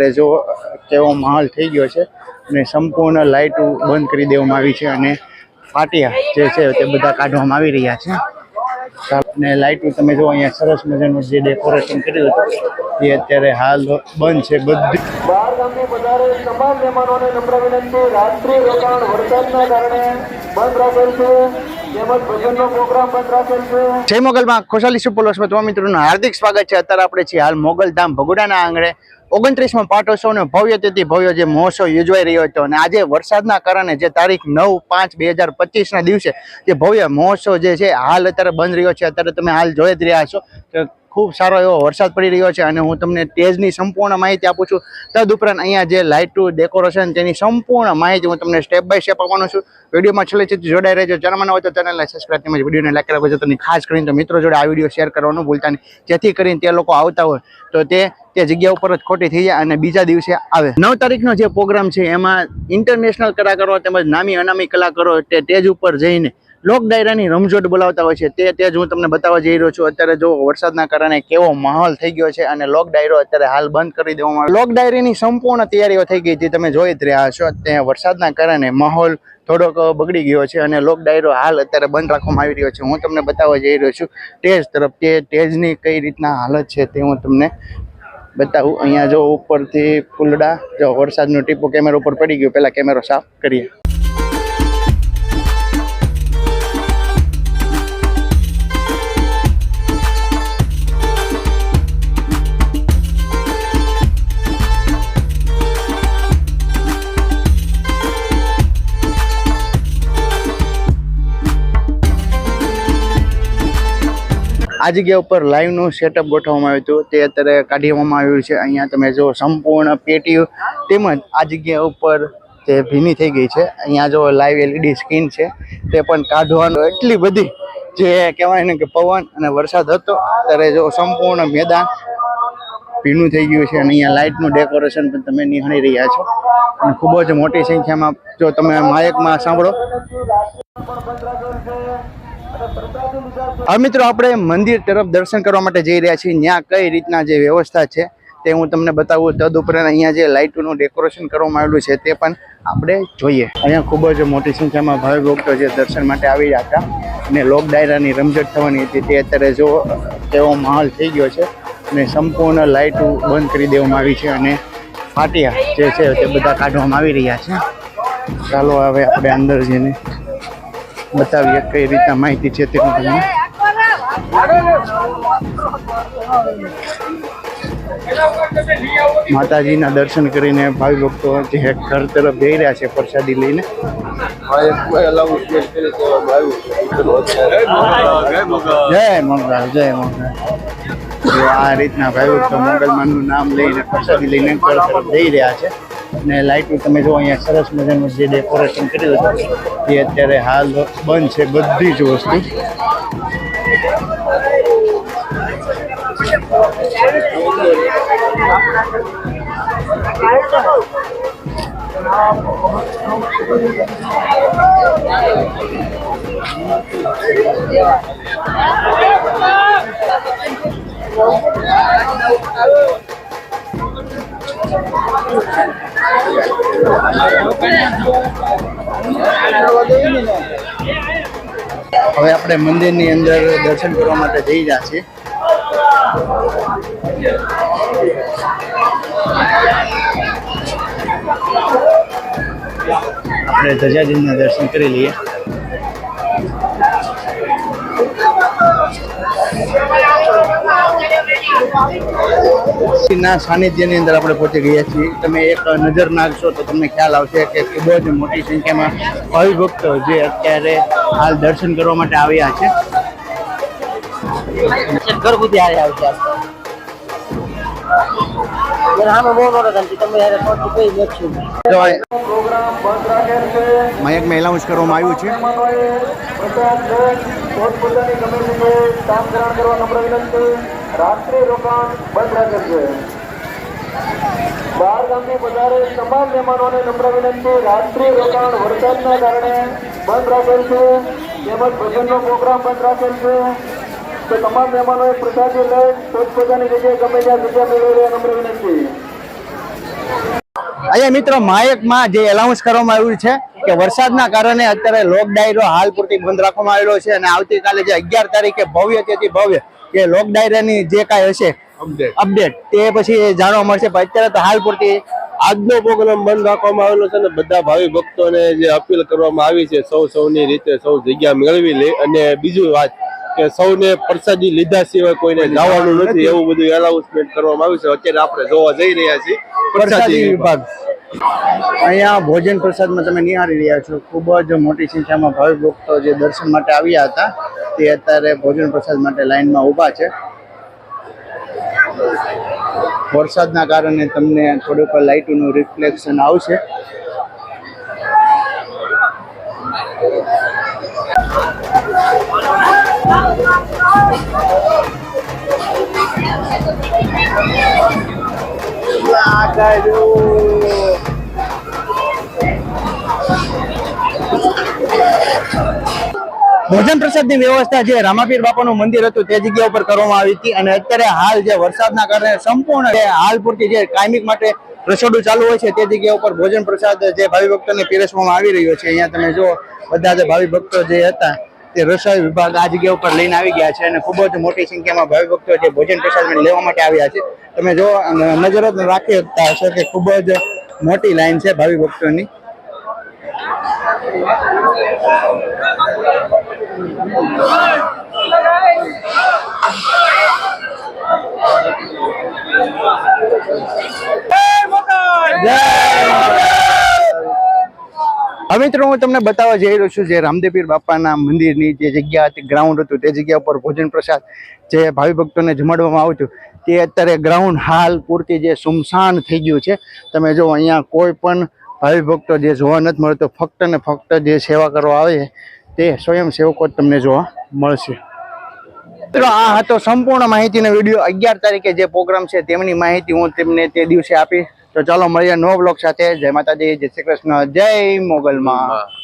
અત્યારે જો કેવો માહોલ થઈ ગયો છે અને સંપૂર્ણ લાઇટો બંધ કરી દેવામાં આવી છે અને ફાટિયા જે છે તે બધા કાઢવામાં આવી રહ્યા છે. અને લાઇટો તમે જો અહીંયા સરસ મજાનું જે ડેકોરેશન કર્યું હતું એ અત્યારે હાલ બંધ છે બધું. બહાર ગામની વધારે તમામ મહેમાનોને નમ્ર વિનંતી રાત્રિ રોકાણ વરસાદના કારણે બંધ રાખેલ છે. તેમજ ભજનનો પ્રોગ્રામ બંધ રાખેલ છે. જય મોગલમાં ખુશાલી સુપોલોસમાં તમામ મિત્રોનું હાર્દિક સ્વાગત છે. અત્યારે આપણે છીએ હાલ મોગલધામ ભગોડાના આંગણે. ઓગણત્રીસમાં પાટોત્સવનો ભવ્ય તેથી ભવ્ય જે મહોત્સવ યોજવાઈ રહ્યો હતો અને આજે વરસાદના કારણે જે તારીખ નવ પાંચ બે હજાર પચીસના દિવસે જે ભવ્ય મહોત્સવ જે છે, હાલ અત્યારે બંધ રહ્યો છે. અત્યારે તમે હાલ જોઈ જ રહ્યા છો. ખૂબ સારો એવો વરસાદ પડી રહ્યો છે અને હું તમને સ્ટેજની સંપૂર્ણ માહિતી આપું છું. તદુપરાંત અહીંયા જે લાઇટનું ડેકોરેશન તેની સંપૂર્ણ માહિતી હું તમને સ્ટેપ બાય સ્ટેપ આપવાનો છું. વિડીયોમાં છેલ્લે સુધી જોડાઈ રહેજો. ચેનલમાં હોય તો ચેનલને સબસ્ક્રાઈબ તેમજ વિડીયોને લાઈક કરવા જતો ખાસ કરીને તો મિત્રો જોડે આ વીડિયો શેર કરવાનું ભૂલતા નહીં. જેથી કરીને તે લોકો આવતા હોય તો તે તે જગ્યા ઉપર જ ખોટી થઈ જાય અને બીજા દિવસે આવે. નવ તારીખનો જે પ્રોગ્રામ છે, એમાં ઇન્ટરનેશનલ કલાકારો તેમજ નામી અનામી કલાકારો તે સ્ટેજ ઉપર જઈને લોક ડાયરાની રમઝોટ બોલાવતા હોય છે. તે તે જ હું તમને બતાવવા જઈ રહ્યો છું. અત્યારે જો વરસાદના કારણે કેવો માહોલ થઈ ગયો છે અને લોક ડાયરો અત્યારે હાલ બંધ કરી દેવામાં આવ્યો. લોક ડાયરીની સંપૂર્ણ તૈયારીઓ થઈ ગઈ હતી તમે જોઈ જ રહ્યા છો. ત્યાં વરસાદના કારણે માહોલ થોડોક બગડી ગયો છે અને લોક ડાયરો હાલ અત્યારે બંધ રાખવામાં આવી રહ્યો છે. હું તમને બતાવવા જઈ રહ્યો છું. ટેજ તરફ તે ટેજની કઈ રીતના હાલત છે તે હું તમને બતાવું. અહીંયા જો ઉપરથી ફૂલડા, જો વરસાદનું ટીપો કેમેરા ઉપર પડી ગયું, પહેલા કેમેરો સાફ કરીએ. આ જગ્યા ઉપર લાઈવનું સેટઅપ ગોઠવવામાં આવ્યું હતું. તે અત્યારે કાઢવામાં આવ્યું છે. અહીંયા તમે જો સંપૂર્ણ પેટીઓ તેમજ આ જગ્યા ઉપર તે ભીની થઈ ગઈ છે. અહીંયા જો લાઈવ એલઈડી સ્ક્રીન છે. તે પણ કાઢવાનું એટલી બધી જે કહેવાય ને કે પવન અને વરસાદ હતો. ત્યારે જો સંપૂર્ણ મેદાન ભીનું થઈ ગયું છે અને અહીંયા લાઇટનું ડેકોરેશન પણ તમે નિહાળી રહ્યા છો. અને ખૂબ જ મોટી સંખ્યામાં જો તમે માયકમાં સાંભળો. હવે મિત્રો આપણે મંદિર તરફ દર્શન કરવા માટે જઈ રહ્યા છીએ. ત્યાં કઈ રીતના જે વ્યવસ્થા છે તે હું તમને બતાવું. તદ ઉપરાંત અહીંયા જે લાઇટોનું ડેકોરેશન કરવામાં આવેલું છે તે પણ આપણે જોઈએ. અહીંયા ખૂબ જ મોટી સંખ્યામાં ભાવિ ભક્તો જે દર્શન માટે આવી રહ્યા હતા અને લોક ડાયરાની રમઝટ થવાની હતી તે અત્યારે જો તેવો માહોલ થઈ ગયો છે અને સંપૂર્ણ લાઇટો બંધ કરી દેવામાં આવી છે અને ફાટિયા જે છે તે બધા કાઢવામાં આવી રહ્યા છે. ચાલો હવે આપણે અંદર જઈને બતાવીએ કઈ રીતના માહિતી છે તે હું તમને. માતાજીના દર્શન કરીને ભાવિ ભક્તો જે ઘર તરફ જઈ રહ્યા છે પ્રસાદી લઈને. જય મંગળ જય મંગળ. આ રીતના ભાઈ ભક્તો મંગળમાનનું નામ લઈને પ્રસાદી લઈને ઘર તરફ જઈ રહ્યા છે. અને લાઇટનું તમે જો અહીંયા સરસ મજાનું જે ડેકોરેશન કર્યું હતું, એ અત્યારે હાલ બંધ છે બધી જ વસ્તુ. હવે આપણે મંદિરની અંદર દર્શન કરવા માટે જઈ રહ્યા છીએ. આપણે ધજાજીના દર્શન કરી લઈએ. ના સાનિધ્યની અંદર આપણે પહોંચી ગયા છીએ. તમે એક નજર નાખશો તો તમને ખ્યાલ આવશે કે ખૂબ જ મોટી સંખ્યામાં ભાવિ જે અત્યારે હાલ દર્શન કરવા માટે આવ્યા છે. હારે આવશે એક બહુ મોટો ધંધી. તમે યાર ખોટું કઈ નથી. જો આ પ્રોગ્રામ બંધ રાખેલ છે. મયકમાં એલાઉન્સ કરવામાં આવ્યું છે. રાત્રિ રોકાણ બંધ રાખેલ છે. બહાર ગામની વધારે તમામ મહેમાનોને નમ્ર વિનંતી, રાત્રિ રોકાણ વરસાદના કારણે બંધ રાખેલ છે. તેમજ ભજનનો પ્રોગ્રામ બંધ રાખેલ છે. તો તમામ મહેમાનોએ પ્રસાદી લઈ પોતપોતાની જગ્યાએ ગમે ત્યાં જગ્યા મેળવી નમ્ર વિનંતી. અહીંયા મિત્રો, માયકમાં જે એલાઉન્સ કરવામાં આવ્યું છે કે વરસાદના કારણે અત્યારે લોક ડાયરો હાલ પૂરતી બંધ રાખવામાં આવેલો છે અને આવતીકાલે જે અગિયાર તારીખે ભવ્ય તેથી ભવ્ય કે લોક ડાયરાની જે કાંઈ હશે અપડેટ તે પછી જાણવા મળશે. પણ અત્યારે તો હાલ પૂરતી આજનો પ્રોગ્રામ બંધ રાખવામાં આવેલો છે અને બધા ભાવિ ભક્તોને જે અપીલ કરવામાં આવી છે સૌ સૌની રીતે સૌ જગ્યા મેળવી લે. અને બીજું વાત કે સૌને પ્રસાદી લીધા સિવાય કોઈને જવાનું નથી એવું બધું એનાઉન્સમેન્ટ કરવામાં આવ્યું છે. અત્યારે આપણે જોવા જઈ રહ્યા છીએ પ્રસાદી વિભાગ. અહીંયા ભોજન પ્રસાદમાં તમે નિહાળી રહ્યા છો. ખૂબ જ મોટી સંખ્યામાં ભાવિ ભક્તો જે દર્શન માટે આવ્યા હતા. તે અત્યારે ભોજન પ્રસાદ માટે લાઈનમાં ઊભા છે. વરસાદના કારણે તમને થોડુંક લાઇટનું રિફ્લેક્શન આવશે. ભોજન પ્રસાદની વ્યવસ્થા જે રામાપીર બાપાનું મંદિર હતું તે જગ્યા ઉપર કરવામાં આવી હતી અને અત્યારે હાલ જે વરસાદના કારણે સંપૂર્ણ હાલ પૂરતી જે કાયમિક માટે રસોડું ચાલુ હોય છે તે જગ્યા ઉપર ભોજન પ્રસાદ જે ભાવિ ભક્તોને પીરસવામાં આવી રહ્યો છે. અહીંયા તમે જો બધા જે ભાવિ ભક્તો જે હતા તે રસોઈ વિભાગ આ જગ્યા ઉપર લઈને આવી ગયા છે અને ખૂબ જ મોટી સંખ્યામાં ભાવિ ભક્તો જે ભોજન પ્રસાદ લેવા માટે આવ્યા છે. તમે જો નજર રાખી શકતા હશો કે ખૂબ જ મોટી લાઈન છે ભાવિ ભક્તોની. હવે મિત્રો, હું તમને બતાવવા જઈ રહ્યો છું જે રામદેવીર બાપાના મંદિરની જે જગ્યા હતી ગ્રાઉન્ડ હતું, તે જગ્યા ઉપર ભોજન પ્રસાદ જે ભાવિ ભક્તોને જમાડવામાં આવતું તે અત્યારે ગ્રાઉન્ડ હાલ પૂરતી જે સુમસાન થઈ ગયું છે. તમે જો અહીંયા કોઈ પણ ભાવિ ભક્તો જે જોવા નથી મળતો ફક્ત ને ફક્ત જે સેવા કરવા આવે તે સ્વયંસેવકો જ તમને જોવા મળશે. મિત્રો, આ હતો સંપૂર્ણ માહિતીનો વીડિયો. અગિયાર તારીખે જે પ્રોગ્રામ છે તેમની માહિતી હું તેમને તે દિવસે આપી તો ચાલો મળીએ નવો બ્લોગ સાથે. જય માતાજી, જય શ્રી કૃષ્ણ, જય મોગલમાં.